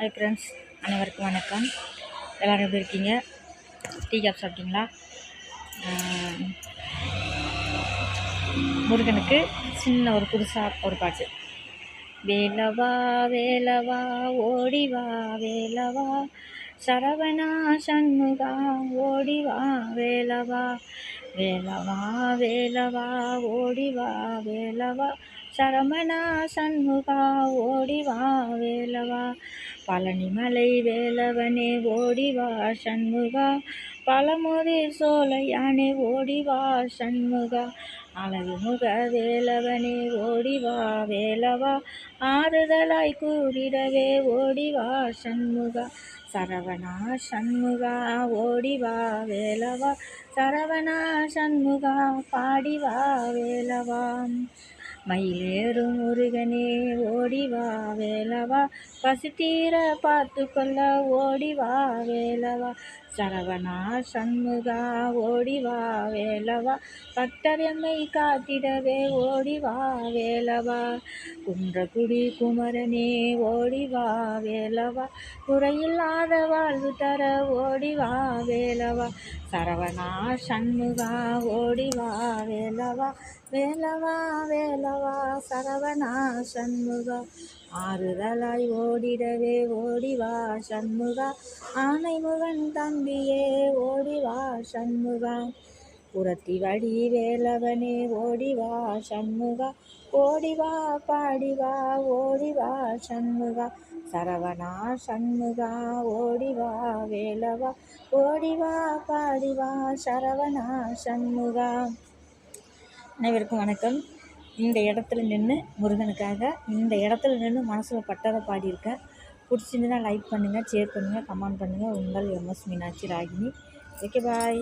Hi friends அனைவருக்கும் வணக்கம். எல்லோரும் எப்படி இருக்கீங்க? டீ காப் சாப்பிட்டீங்களா? முருகனுக்கு சின்ன ஒரு புதுசாக ஒரு பாட்டு. வேலவா வேலவா ஓடிவா வேலவா. சரவணா சண்முகா ஓடிவா வேலவா. வேலவா வேலவா ஓடிவா வேலவா. சரமணா சண்முகா ஓடிவா வேலவா பழனிமலை வேலவனே ஓடிவா சண்முகா பழமுதிர் சோலையானே ஓடிவா சண்முகா அழகுமுக வேலவனே ஓடிவா வேலவா ஆறுதலாய் கூறிடவே ஓடிவா சண்முகா சரவணா சண்முகா ஓடிவா வேலவா சரவணா சண்முகா பாடிவா வேலவா. மயிலேறும் முருகனே ஓடிவா வேலவா. பசித்தீர பார்த்து கொள்ள ஓடிவா வேலவா. சரவணா சண்முகா ஓடிவா வேலவா. பக்தர் எம்மை காத்திடவே ஓடிவா வேலவா. குன்றகுடி குமரனே ஓடிவா வேலவா. குறையில்லாத வாழ்வு தர ஓடிவா வேலவா. சரவணா சண்முகா ஓடிவா வேலவா. வேலவா வேலவா. சரவணா சண்முகா. ஆறுதலாய் ஓடிடவே ஓடிவா சண்முகா. ஆனைமுகன் தம்பியே ஓடிவா சண்முகா. புரத்தி வடி வேலவனே ஓடிவா சண்முகா. ஓடிவா பாடிவா ஓடிவா சண்முகா. சரவணா சண்முகா ஓடிவா வேலவா. ஓடிவா பாடிவா சரவணா சண்முகா. அனைவருக்கும் வணக்கம். இந்த இடத்துல நின்று முருகனுக்காக இந்த இடத்துல நின்று மனசில் பட்டதை பாடியிருக்கேன் பிடிச்சிருந்துன்னா லைக் பண்ணுங்கள் ஷேர் பண்ணுங்கள் கமெண்ட் பண்ணுங்கள் உங்கள் MS Meenakshi Ragini. Okay bye